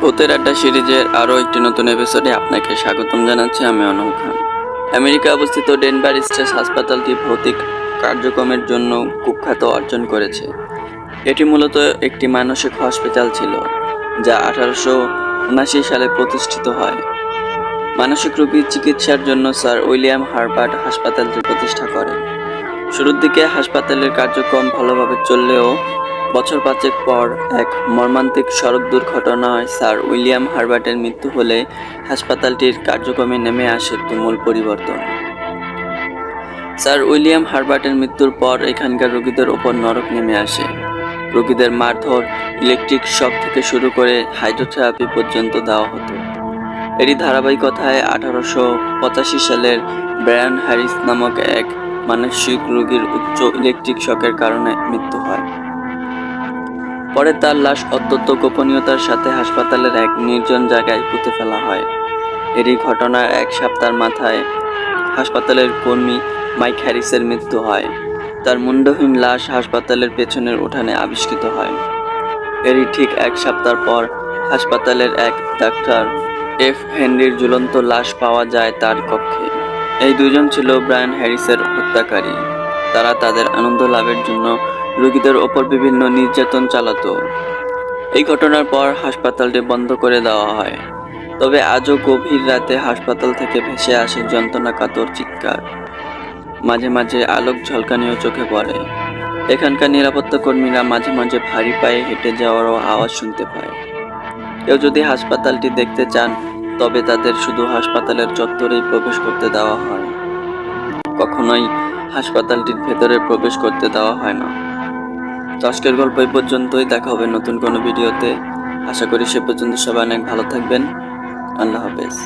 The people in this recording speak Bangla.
ভূতের আড্ডা সিরিজের আরও একটি নতুন এপিসোডে আপনাকে স্বাগতম জানাচ্ছি, আমি অনল খান। আমেরিকা অবস্থিত ডেনভার স্ট্রেস হাসপাতালটি ভৌতিক কার্যক্রমের জন্য কুখ্যাত অর্জন করেছে। এটি মূলত একটি মানসিক হসপিটাল ছিল, যা আঠারোশো উনাশি সালে প্রতিষ্ঠিত হয়। মানসিক রোগীর চিকিৎসার জন্য স্যার উইলিয়াম হার্বার্ট হাসপাতালটি প্রতিষ্ঠা করেন। শুরুর দিকে হাসপাতালের কার্যক্রম ভালোভাবে চললেও বছর পাঁচেক পর এক মর্মান্তিক সড়ক দুর্ঘটনায় স্যার উইলিয়াম হার্বার্টের মৃত্যু হলে হাসপাতালটির কার্যক্রমে নেমে আসে তুমুল পরিবর্তন। স্যার উইলিয়াম হার্বার্টের মৃত্যুর পর এখানকার রোগীদের ওপর নরক নেমে আসে। রোগীদের মারধর, ইলেকট্রিক শক থেকে শুরু করে হাইড্রোথেরাপি পর্যন্ত দেওয়া হতো। এরই ধারাবাহিকতায় আঠারোশো পঁচাশি সালের ব্রায়ান হ্যারিস নামক এক মানসিক রোগীর উচ্চ ইলেকট্রিক শকের কারণে মৃত্যু হয়। পরে তার লাশ অত্যন্ত গোপনীয়তার সাথে হাসপাতালের এক নির্জন জায়গায় পুঁতে ফেলা হয়। এরই ঘটনার এক সপ্তাহের মাথায় হাসপাতালের কর্মী মাইক হ্যারিসের মৃত্যু হয়। তার মুন্ডহীন লাশ হাসপাতালের পেছনের উঠানে আবিষ্কৃত হয়। এরই ঠিক এক সপ্তাহ পর হাসপাতালের এক ডাক্তার এফ হেনরির ঝুলন্ত লাশ পাওয়া যায় তার কক্ষে। এই দুজন ছিল ব্রায়ান হ্যারিসের হত্যাকারী। তারা তাদের আনন্দ লাভের জন্য রোগীদের ওপর বিভিন্ন নির্যাতন চালাতো। এই ঘটনার পর হাসপাতালটি বন্ধ করে দেওয়া হয়। তবে আজও গভীর রাতে হাসপাতাল থেকে ভেসে আসে যন্ত্রণা কাতর চিৎকার। মাঝে মাঝে আলোক ঝলকানিও চোখে পড়ে। এখানকার নিরাপত্তা কর্মীরা মাঝে মাঝে ভারী পায়ে হেঁটে যাওয়ারও আওয়াজ শুনতে পায়। কেউ যদি হাসপাতালটি দেখতে চান, তবে তাদের শুধু হাসপাতালের চত্বরেই প্রবেশ করতে দেওয়া হয়। কখনোই হাসপাতালটির ভেতরে প্রবেশ করতে দেওয়া হয় না। তো আজকের গল্প এই পর্যন্তই। দেখা হবে নতুন কোনো ভিডিওতে। আশা করি সে পর্যন্ত সবাই অনেক ভালো থাকবেন। আল্লাহ হাফেজ।